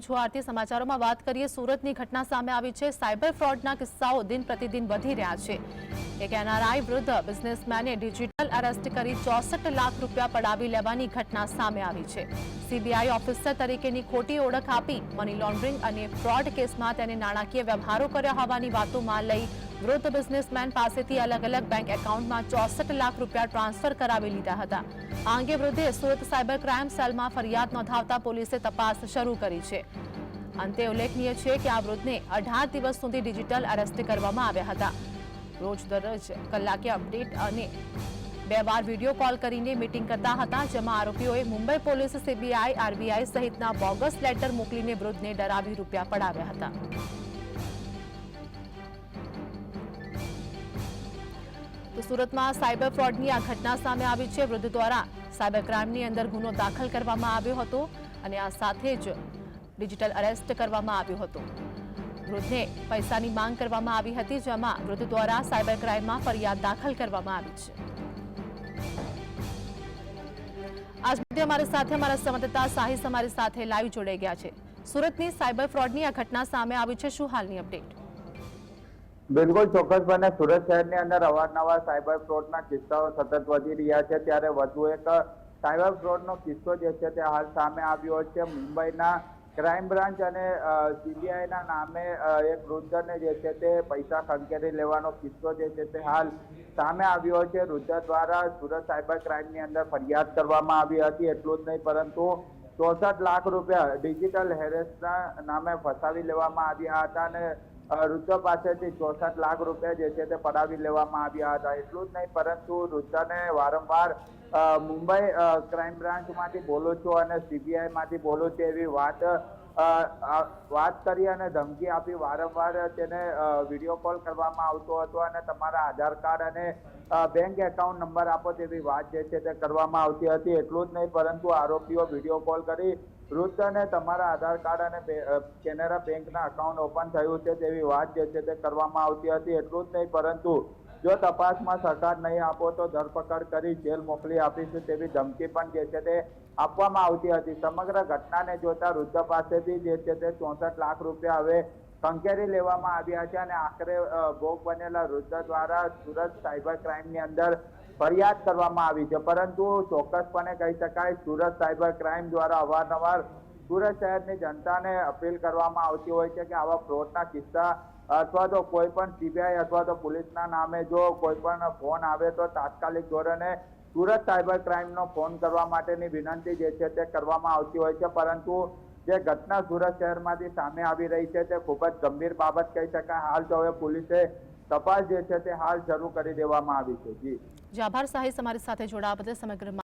હું છું. આરતી સમાચારોમાં વાત કરીએ, સુરતની ઘટના સામે આવી છે. સાયબર ફ્રોડના કિસ્સાઓ દિન પ્રતિદિન વધી રહ્યા છે. એક એનઆરઆઈ વૃદ્ધ બિઝનેસમેને ડિજિટલ અરેસ્ટ કરી ચોસઠ લાખ રૂપિયા પડાવી લેવાની ઘટના સામે આવી છે. સીબીઆઈ ઓફિસર તરીકેની ખોટી ઓળખ આપી મની લોન્ડરિંગ અને ફ્રોડ કેસમાં તેને નાણાકીય વ્યવહારો કર્યા હોવાની વાતોમાં લઈ વૃદ્ધ બિઝનેસમેન પાસેથી અલગ અલગ બેંક એકાઉન્ટમાં ચોસઠ લાખ રૂપિયા ટ્રાન્સફર કરાવી લીધા હતા. આ અંગે વૃદ્ધે સુરત સાયબર ક્રાઇમ સેલમાં ફરિયાદ નોંધાવતા પોલીસે તપાસ શરૂ કરી છે. અંતે ઉલ્લેખનીય છે કે આ વૃદ્ધને અઢાર દિવસ સુધી ડિજિટલ અરેસ્ટ કરવામાં આવ્યા હતા. રોજ દરરોજ કલાકે અપડેટ અને બે વાર વીડિયો કોલ કરીને મીટિંગ કરતા હતા, જેમાં આરોપીઓએ મુંબઈ પોલીસ સીબીઆઈ આરબીઆઈ સહિતના બોગસ લેટર મોકલીને વૃદ્ધને ડરાવી રૂપિયા પડાવ્યા હતા. સુરતમાં સાયબર ફ્રોડની આ ઘટના સામે આવી છે. વૃદ્ધ દ્વારા સાયબર ક્રાઇમની અંદર ગુનો દાખલ કરવામાં આવ્યો હતો અને આ સાથે જ ડિજિટલ અરેસ્ટ કરવામાં આવ્યું હતું. વૃદ્ધને પૈસાની માંગ કરવામાં આવી હતી, જેમાં વૃદ્ધ દ્વારા સાયબર ક્રાઇમમાં ફરિયાદ દાખલ કરવામાં આવી છે. આજ મુદ્દે અમારી સાથે અમારા સંવાદદાતા સાહિસ અમારી સાથે લાઈવ જોડાઈ ગયા છે. સુરતની સાયબર ફ્રોડની આ ઘટના સામે આવી છે. શું હાલની અપડેટ બિલકુલ ચોક્કસપણે સુરત શહેરની અંદર અવારનવાર સાયબર ફ્રોડના કિસ્સાઓ સતત વધી રહ્યા છે. ત્યારે વધુ એક સાયબર ફ્રોડનો કિસ્સો જે છે તે હાલ સામે આવ્યો છે. મુંબઈના ક્રાઇમ બ્રાન્ચ અને સીબીઆઈના નામે એક વૃદ્ધને જે છે તે પૈસા ખંખેરી લેવાનો કિસ્સો જે છે તે હાલ સામે આવ્યો છે. વૃદ્ધ દ્વારા સુરત સાયબર ક્રાઇમની અંદર ફરિયાદ કરવામાં આવી હતી. એટલું જ નહીં, પરંતુ ચોસઠ લાખ રૂપિયા ડિજિટલ હેરેસના નામે ફસાવી લેવામાં આવ્યા હતા અને વૃદ્ધ પાસેથી ચોસઠ લાખ રૂપિયા જે છે તે પડાવી લેવામાં આવ્યા હતા. એટલું જ નહીં, પરંતુ વૃદ્ધને વારંવાર મુંબઈ ક્રાઇમ બ્રાન્ચમાંથી બોલું છું અને સીબીઆઈમાંથી બોલો છું એવી વાત વાત કરી અને ધમકી આપી. વારંવાર તેને વીડિયો કોલ કરવામાં આવતો હતો અને તમારા આધાર કાર્ડ અને બેંક એકાઉન્ટ નંબર આપો તેવી વાત જે છે તે કરવામાં આવતી હતી. એટલું જ નહીં, પરંતુ આરોપીઓ વીડિયો કોલ કરી વૃદ્ધને તમારા આધાર કાર્ડ અને કેનેરા બેંકના અકાઉન્ટ ઓપન થયું છે તેવી વાત જે છે તે કરવામાં આવતી હતી, એટલું જ નહીં, પરંતુ જો તપાસમાં સહકાર નહીં આપો તો ધરપકડ કરી જેલ મોકલી આપીશું તેવી ધમકી પણ જે છે તે આપવામાં આવતી હતી. સમગ્ર ઘટનાને જોતા વૃદ્ધ પાસેથી જે છે તે ચોસઠ લાખ રૂપિયા હવે કંકેરી લેવામાં આવ્યા છે અને આખરે ભોગ બનેલા વૃદ્ધ દ્વારા સુરત સાયબર ક્રાઇમની અંદર ફરિયાદ કરવામાં આવી છે. પરંતુ ચોક્કસપણે કહી શકાય, સુરત સાયબર ક્રાઇમ દ્વારા અવારનવાર સુરત શહેરની જનતાને અપીલ કરવામાં આવતી હોય છે કે આવા ફ્રોડના કિસ્સા અથવા તો કોઈ પણ સીબીઆઈ અથવા તો પોલીસના નામે જો કોઈ પણ ફોન આવે તો તાત્કાલિક ધોરણે સુરત સાયબર ક્રાઇમનો ફોન કરવા માટેની વિનંતી જે છે તે કરવામાં આવતી હોય છે. પરંતુ જે ઘટના સુરત શહેરમાંથી સામે આવી રહી છે તે ખૂબ જ ગંભીર બાબત કહી શકાય. હાલ તો હવે પોલીસે તપાસ જે છે તે હાલ શરૂ કરી દેવામાં આવી છે. જી. આભાર સાહિસ અમારી સાથે જોડાવા બદલ સમગ્ર